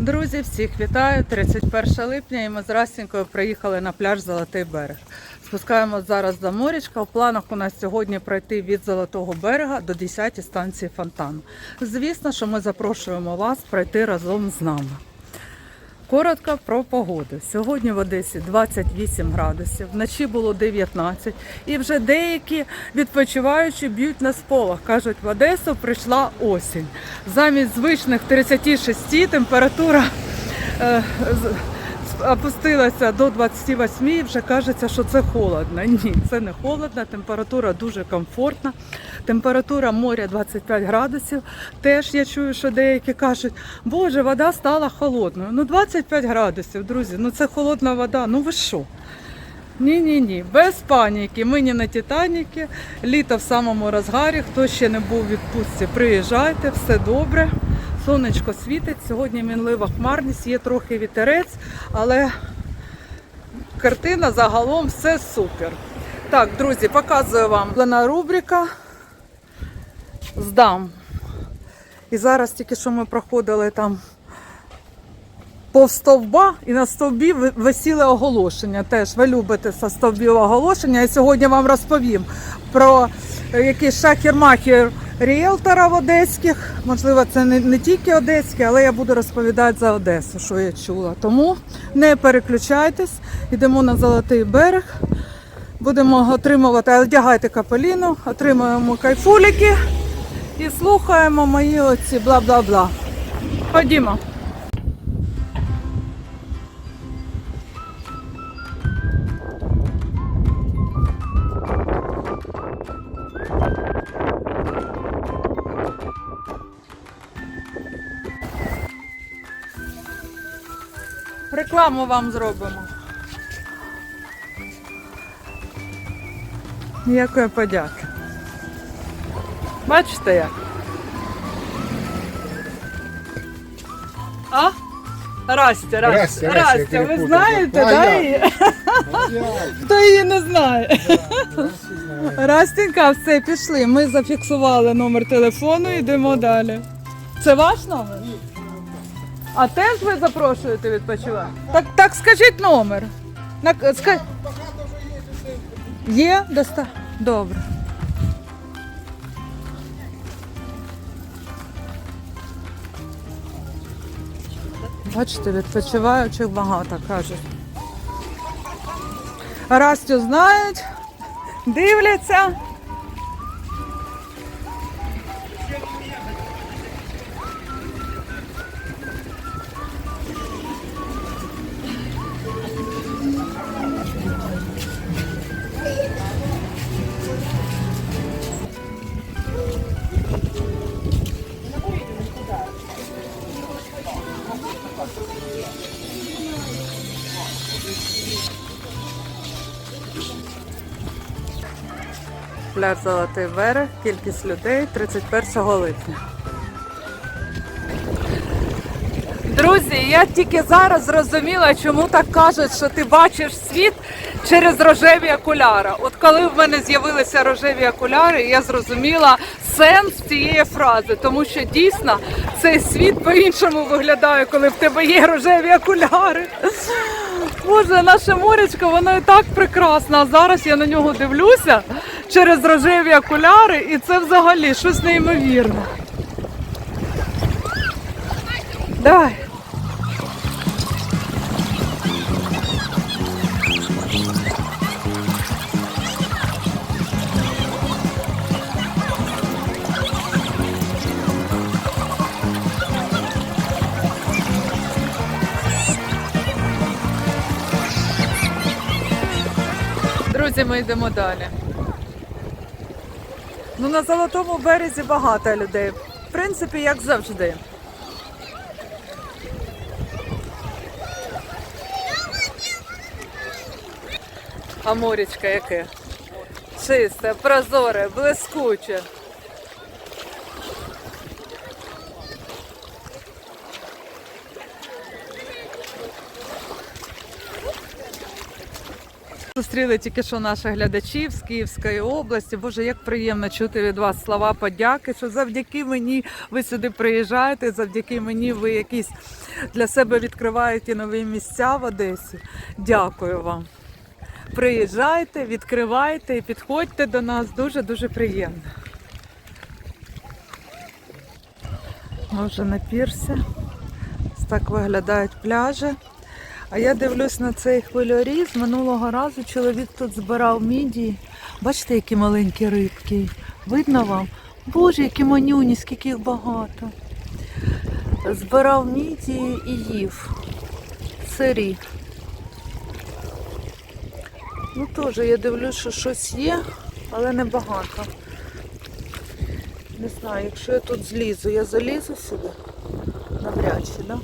Друзі, всіх вітаю! 31 липня і ми з Растінькою приїхали на пляж Золотий берег. Спускаємось зараз до морічка. В планах у нас сьогодні пройти від Золотого берега до 10 станції фонтану. Звісно, що ми запрошуємо вас пройти разом з нами. Коротко про погоду. Сьогодні в Одесі 28 градусів, вночі було 19, і вже деякі відпочиваючі б'ють на сполах. Кажуть, в Одесу прийшла осінь. Замість звичних 36 температура е, опустилася до 28 і вже кажеться, що це холодно. Ні, це не холодно, температура дуже комфортна. Температура моря 25 градусів. Теж я чую, що деякі кажуть, боже, вода стала холодною. Ну 25 градусів, друзі, ну це холодна вода. Ну ви що? Ні, ні, ні, без паніки. Ми не на Титаніки. Літо в самому розгарі. Хто ще не був у відпустці, приїжджайте, все добре. Сонечко світить. Сьогодні мінлива хмарність, є трохи вітерець, але картина загалом все супер. Так, друзі, показую вам плана рубрика. Здам. І зараз тільки що ми проходили там повз стовба і на стовбі ви- висіли оголошення. Теж ви любите со стовбів оголошення. Я сьогодні вам розповім про е, якийсь шахер-махер ріелторів одеських. Можливо, це не, не тільки одеські, але я буду розповідати за Одесу, що я чула. Тому не переключайтесь, йдемо на Золотий берег. Будемо отримувати, одягайте капеліну, отримуємо кайфуліки і слухаємо мої оці бла-бла-бла. Ходімо. Рекламу вам зробимо. Ніякої подяки. Бачите як? А? Растя, Растя, Растя, Растя, Растя, ви знаєте, А, да, я. Хто її не знає? Растінька, все, пішли. Ми зафіксували номер телефону, йдемо далі. Це ваш номер? А теж ви запрошуєте відпочивати? Так, так скажіть номер. На, ска... Є? Доста... Добре. Бачите, відпочиваючих багато кажуть. Растю знають, дивляться. Пляж Золотий берег, кількість людей 31 липня. Друзі, я тільки зараз зрозуміла, чому так кажуть, що ти бачиш світ через рожеві окуляри. От коли в мене з'явилися рожеві окуляри, я зрозуміла сенс цієї фрази, тому що дійсно цей світ по-іншому виглядає, коли в тебе є рожеві окуляри. Боже, наше морячко, воно і так прекрасно. А зараз я на нього дивлюся через рожеві окуляри, і це взагалі щось неймовірне. Давай. Друзі, ми йдемо далі. Ну, на Золотому березі багато людей. В принципі, як завжди. А морічка яке? Чисте, прозоре, блискуче. Зустріли тільки що наших глядачів з Київської області. Боже, як приємно чути від вас слова подяки, що завдяки мені ви сюди приїжджаєте, завдяки мені ви якісь для себе відкривають і нові місця в Одесі. Дякую вам. Приїжджайте, відкривайте і підходьте до нас. Дуже дуже приємно. Ми вже на пірсі. Ось так виглядають пляжі. А я дивлюсь на цей хвильоріз. Минулого разу чоловік тут збирав мідії. Бачите, які маленькі рибки. Видно вам? Боже, які манюні, скільки їх багато. Збирав мідії і їв. Сирі. Ну теж я дивлюсь, що щось є, але небагато. Не знаю, якщо я тут злізу, я залізу сюди? Навряд чи, да?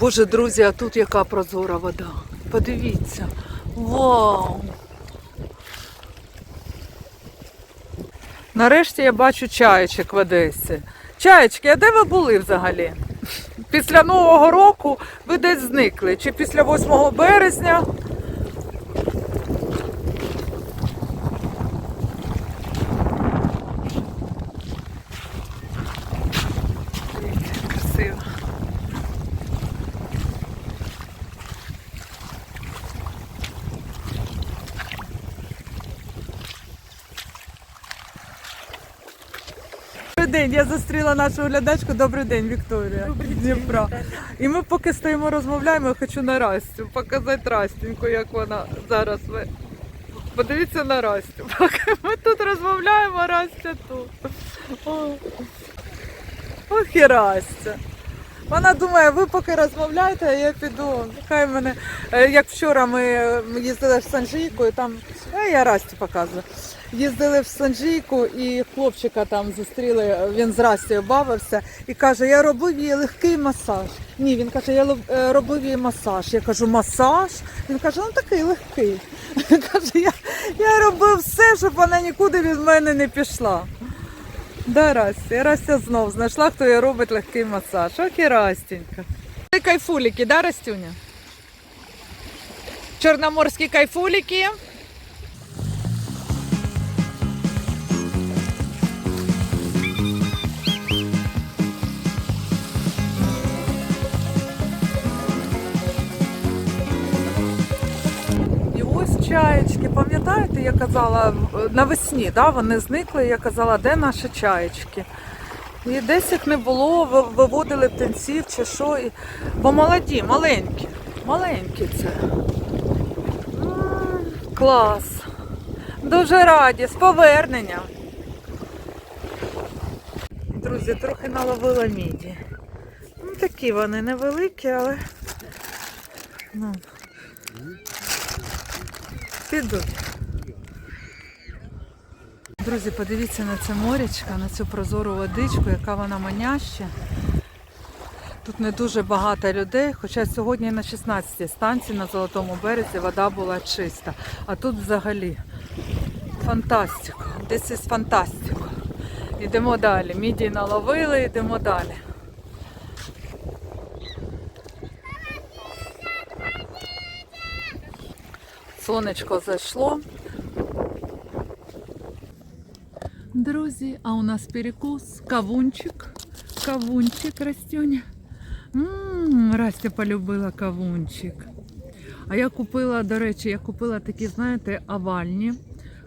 Боже, друзі, а тут яка прозора вода. Подивіться. Вау! Нарешті я бачу чаєчок в Одесі. Чаєчки, а де ви були взагалі? Після Нового року ви десь зникли. Чи після 8 березня? Дивіться, як красиво. Добрий день, я зустріла нашу глядачку. Добрий день, Вікторія. Дніпра. І ми поки стоїмо, розмовляємо, я хочу на Растю показати Растіньку, як вона зараз. ви- Подивіться на Растю. Поки ми тут розмовляємо, а Растя тут. Ох і Растя. Вона думає, ви поки розмовляєте, а я піду. Хай мене. Е, Як вчора ми е, їздили в Санжійку, і там. Е, я Расті показую. Їздили в Санжійку і хлопчика там зустріли, він з Растю бавився і каже, я робив їй легкий масаж. Ні, він каже, я робив їй масаж. Я кажу, масаж? Він каже, ну такий легкий. Каже, я, я робив все, щоб вона нікуди від мене не пішла. Да, Растя, Растя знов знайшла, хто їй робить легкий масаж. Ох і Растенька. Це кайфуліки, да, Растюня? Чорноморські кайфуліки. Пам'ятаєте, я казала навесні, да, вони зникли, я казала, де наші чаєчки. І десь їх не було, виводили птенців чи що. І... Бо молоді, маленькі. Маленькі це. Клас. Дуже раді, з поверненням. Друзі, трохи наловила міді. Ну, такі вони невеликі, але. Ну. Підуть. Друзі, подивіться на це морячка, на цю прозору водичку, яка вона маняща. Тут не дуже багато людей, хоча сьогодні на 16-й станції на Золотому березі вода була чиста. А тут взагалі фантастика. This is фантастика. Йдемо далі. Мідії наловили, йдемо далі. Сонечко зайшло. Друзі, а у нас перекус, кавунчик. Кавунчик Растюня. Ммм, Растя полюбила кавунчик. А я купила, до речі, я купила такі, знаєте, овальні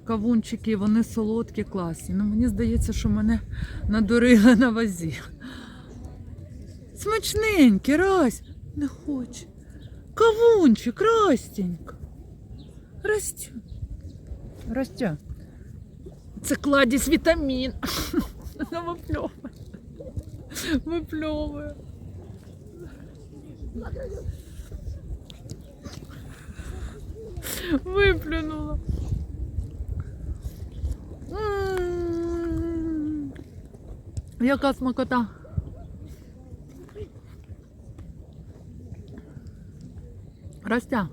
кавунчики, вони солодкі, класні. Ну, мені здається, що мене надурили на вазі. Смачненькі, Рась, не хоче. Кавунчик, Растенька. Растю. Растя. Це кладість вітамін. Вона випльовує. Випльовує. Виплюнула. М. Яка смакота. Растя.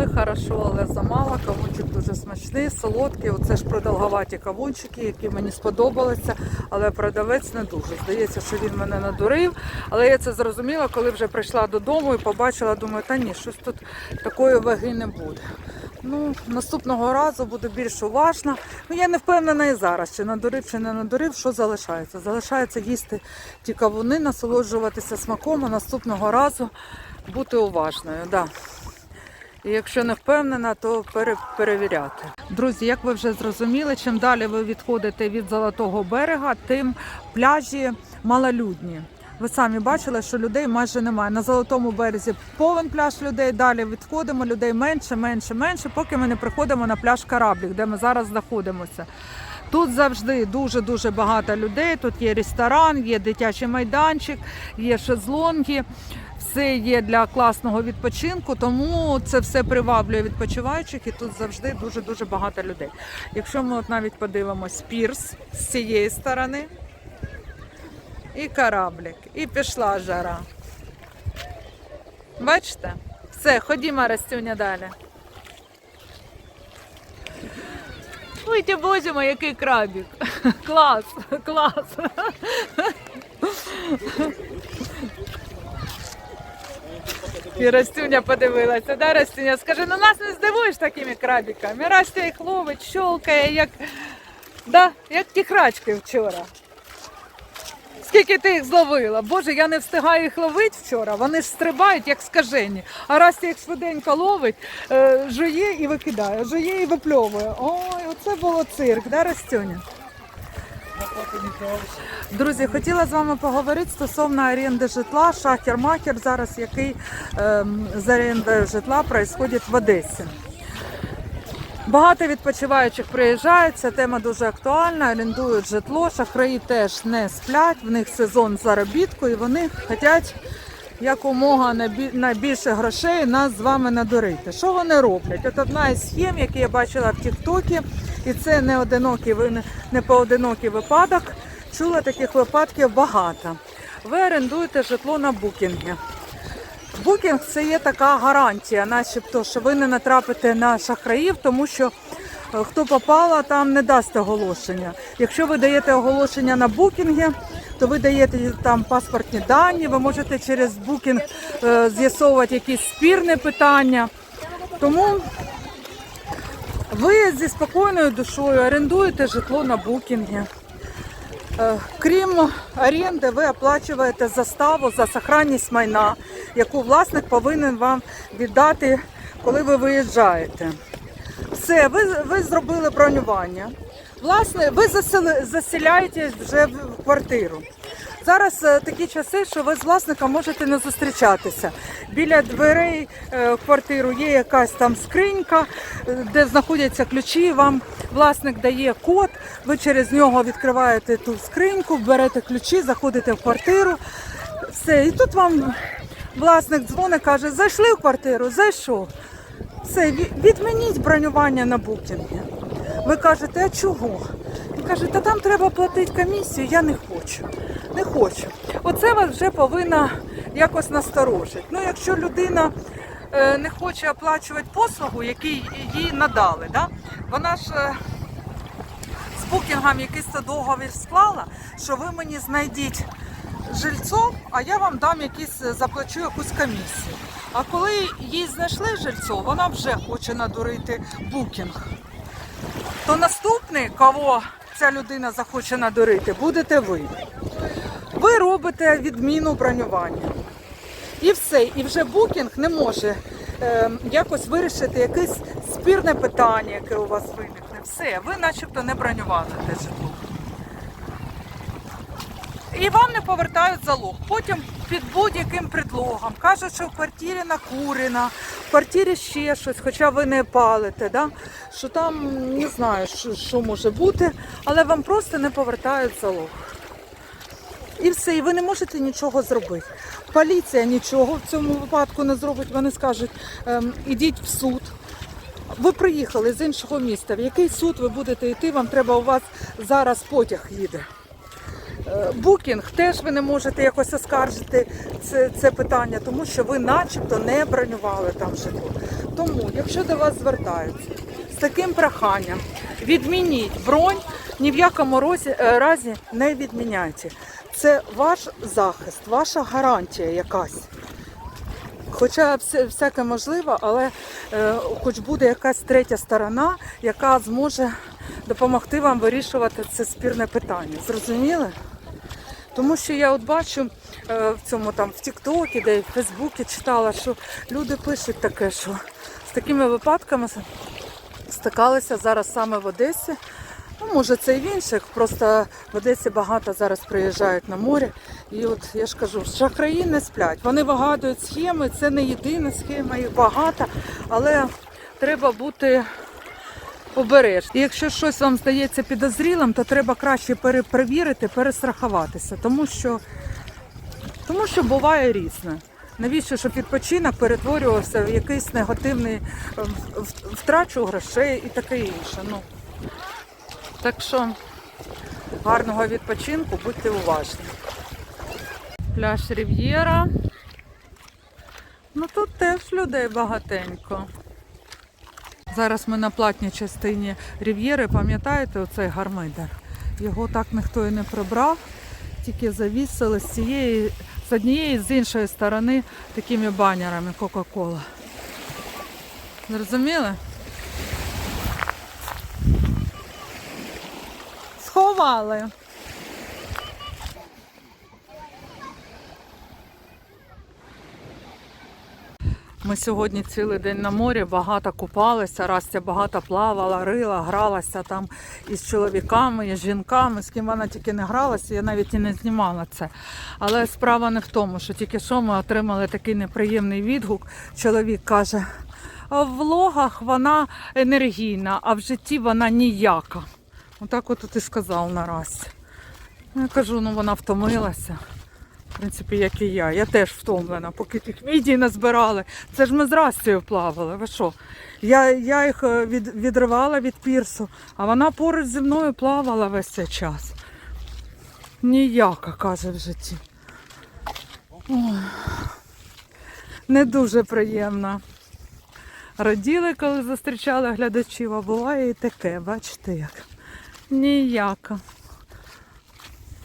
Поїли хорошо, але замало. Кавунчик дуже смачний, солодкий. Оце ж продовговаті кавунчики, які мені сподобалися, але продавець не дуже. Здається, що він мене надурив. Але я це зрозуміла, коли вже прийшла додому і побачила, думаю, та ні, щось тут такої ваги не буде. Ну, наступного разу буду більш уважна. Ну, я не впевнена і зараз, чи надурив, чи не надурив, що залишається. Залишається їсти ті кавуни, насолоджуватися смаком, а наступного разу бути уважною. Да. Якщо не впевнена, то пере- перевіряти. Друзі, як ви вже зрозуміли, чим далі ви відходите від золотого берега, тим пляжі малолюдні. Ви самі бачили, що людей майже немає. На золотому березі повен пляж людей. Далі відходимо, людей менше, менше, менше, поки ми не приходимо на пляж Кораблік, де ми зараз знаходимося. Тут завжди дуже дуже багато людей. Тут є ресторан, є дитячий майданчик, є шезлонги. Все є для класного відпочинку, тому це все приваблює відпочиваючих і тут завжди дуже дуже багато людей. Якщо ми от навіть подивимось пірс з цієї сторони, і кораблик, і пішла жара. Бачите? Все, ходімо, Растюня, далі. Ой, боже мой, який крабик. Клас, клас. І Растюня подивилася, да, Растюня? Скажи, ну нас не здивуєш такими крабиками. Растя їх ловить, щолкає, як, да, як ті крачки вчора. Скільки ти їх зловила? Боже, я не встигаю їх ловити вчора. Вони ж стрибають, як скажені. А Растя їх швиденько ловить, е, жує і викидає, жує і випльовує. Ой, оце було цирк, да, Растюня? Друзі, хотіла з вами поговорити стосовно оренди житла. Шахер-махер зараз, який ем, з орендою житла происходить в Одесі. Багато відпочиваючих приїжджають, ця тема дуже актуальна, орендують житло, шахраї теж не сплять, в них сезон заробітку і вони хочуть якомога найбільше грошей нас з вами надурити. Що вони роблять? От одна із схем, які я бачила в Тіктокі, і це не одинокий, не поодинокий випадок. Чула таких випадків багато. Ви орендуєте житло на букінгі. Букінг це є така гарантія, начебто, що ви не натрапите на шахраїв, тому що е, хто попала, там не дасть оголошення. Якщо ви даєте оголошення на букінгі, то ви даєте там паспортні дані, ви можете через букінг е, з'ясовувати якісь спірні питання. Тому ви зі спокійною душою орендуєте житло на букінгі. Е, Крім оренди, ви оплачуєте заставу за сохранність майна, яку власник повинен вам віддати, коли ви виїжджаєте. Все, ви, ви зробили бронювання. Власне, ви засели, заселяєтесь вже в квартиру. Зараз е, такі часи, що ви з власником можете не зустрічатися. Біля дверей е, квартиру є якась там скринька, е, де знаходяться ключі. Вам власник дає код, ви через нього відкриваєте ту скриньку, берете ключі, заходите в квартиру. Все, і тут вам власник дзвонить, каже, зайшли в квартиру, зайшов. Все, відмініть бронювання на букінгі. Ви кажете, а чого? Він каже, та там треба платити комісію, я не хочу. Не хочу. Оце вас вже повинна якось насторожити. Ну, якщо людина е, не хоче оплачувати послугу, яку їй надали, да? вона ж е, з букінгом якийсь договір склала, що ви мені знайдіть жильцо, а я вам дам якісь, е, заплачу якусь комісію. А коли їй знайшли жильцо, вона вже хоче надурити букінг. То наступний, кого ця людина захоче надурити, будете ви. Ви робите відміну бронювання. І все. І вже букінг не може е, якось вирішити якесь спірне питання, яке у вас виникне. Все, ви начебто не бронювали те житло. І вам не повертають залог. Потім під будь-яким предлогом кажуть, що в квартирі накурена, в квартирі ще щось, хоча ви не палите, да? що там не знаю, що, що може бути, але вам просто не повертають залог. І все, і ви не можете нічого зробити. Поліція нічого в цьому випадку не зробить. Вони скажуть, ем, ідіть в суд. Ви приїхали з іншого міста. В який суд ви будете йти? Вам треба у вас зараз потяг їде. Е, Букінг теж ви не можете якось оскаржити це, це питання, тому що ви начебто не бронювали там житло. Тому, якщо до вас звертаються з таким проханням, відмініть бронь, ні в якому е, разі не відміняйте. Це ваш захист, ваша гарантія якась. Хоча всяке можливо, але е, хоч буде якась третя сторона, яка зможе допомогти вам вирішувати це спірне питання. Зрозуміли? Тому що я от бачу е, в цьому там в Тіктокі, де в Фейсбуці читала, що люди пишуть таке, що з такими випадками стикалися зараз саме в Одесі. Ну, може, це і в інших, просто в Одесі багато зараз приїжджають на море. І от я ж кажу, шахраї не сплять. Вони вигадують схеми, це не єдина схема, їх багато, але треба бути обережним. І якщо щось вам здається підозрілим, то треба краще перепровірити, перестрахуватися, тому що, тому що буває різне. Навіщо, щоб відпочинок перетворювався в якийсь негативний втрачу грошей і таке інше. Ну. Так що гарного відпочинку, будьте уважні. Пляж Рів'єра. Ну тут теж людей багатенько. Зараз ми на платній частині Рів'єри, пам'ятаєте оцей гармидер? Його так ніхто і не прибрав, тільки завісили з цієї, з однієї з іншої сторони такими банерами Кока-Кола. Зрозуміли? Сховали. Ми сьогодні цілий день на морі, багато купалися, Растя багато плавала, рила, гралася там із чоловіками, із жінками, з ким вона тільки не гралася, я навіть і не знімала це. Але справа не в тому, що тільки що ми отримали такий неприємний відгук. Чоловік каже, в влогах вона енергійна, а в житті вона ніяка. Отак от і сказав нараз. Я кажу, ну вона втомилася. В принципі, як і я. Я теж втомлена, поки тих мідій назбирали. Це ж ми з Растею плавали. Ви що? Я, я їх е, від, відривала від пірсу, а вона поруч зі мною плавала весь цей час. Ніяка, каже в житті. Ой. Не дуже приємно. Раділи, коли зустрічали глядачів, а буває і таке, бачите як. Ніяка.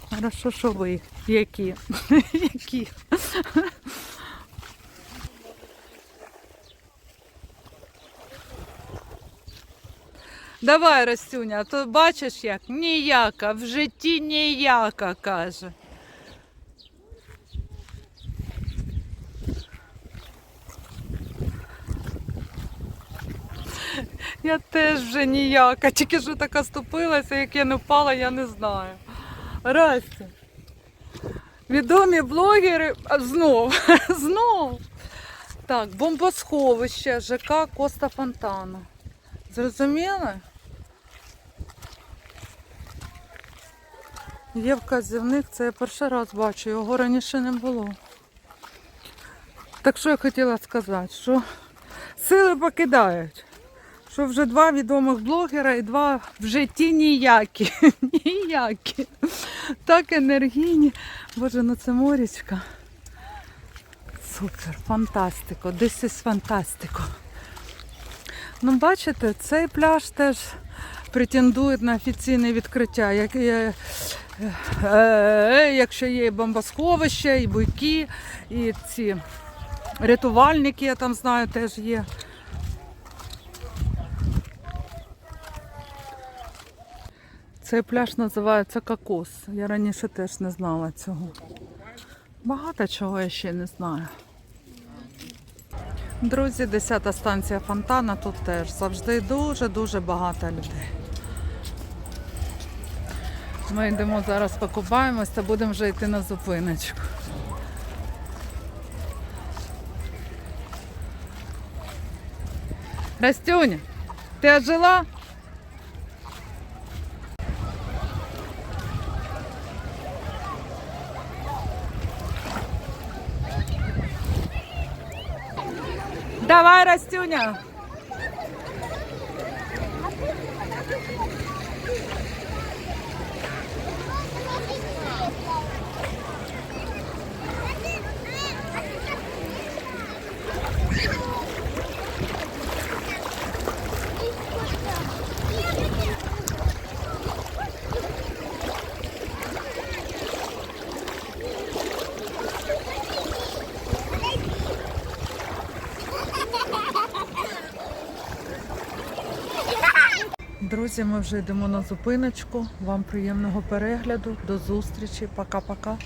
Хорошо, що ви які. які. Давай, Растюня, а то бачиш як? Ніяка, в житті ніяка, каже. Я теж вже ніяка, тільки що така ступилася, як я не впала, я не знаю. Растя. Відомі блогери знов, знов. Так, бомбосховище ЖК Коста Фонтана. Зрозуміли? Є вказівник, це я перший раз бачу, його раніше не було. Так що я хотіла сказати, що сили покидають. Що вже два відомих блогера і два в житті ніякі. Ніякі. Так енергійні. Боже, ну це морічка. Супер, фантастико. This is фантастико. Ну, бачите, цей пляж теж претендує на офіційне відкриття. Як, е, е, е, якщо є і бомбосховище, і буйки, і ці рятувальники, я там знаю, теж є. Цей пляж називається Кокос. Я раніше теж не знала цього. Багато чого я ще не знаю. Друзі, 10-та станція Фонтана тут теж завжди дуже-дуже багато людей. Ми йдемо зараз покупаємось та будемо вже йти на зупиночку. Растюня, ти ожила? Давай, Растюня. Друзі, ми вже йдемо на зупиночку. Вам приємного перегляду. До зустрічі. Пока-пока.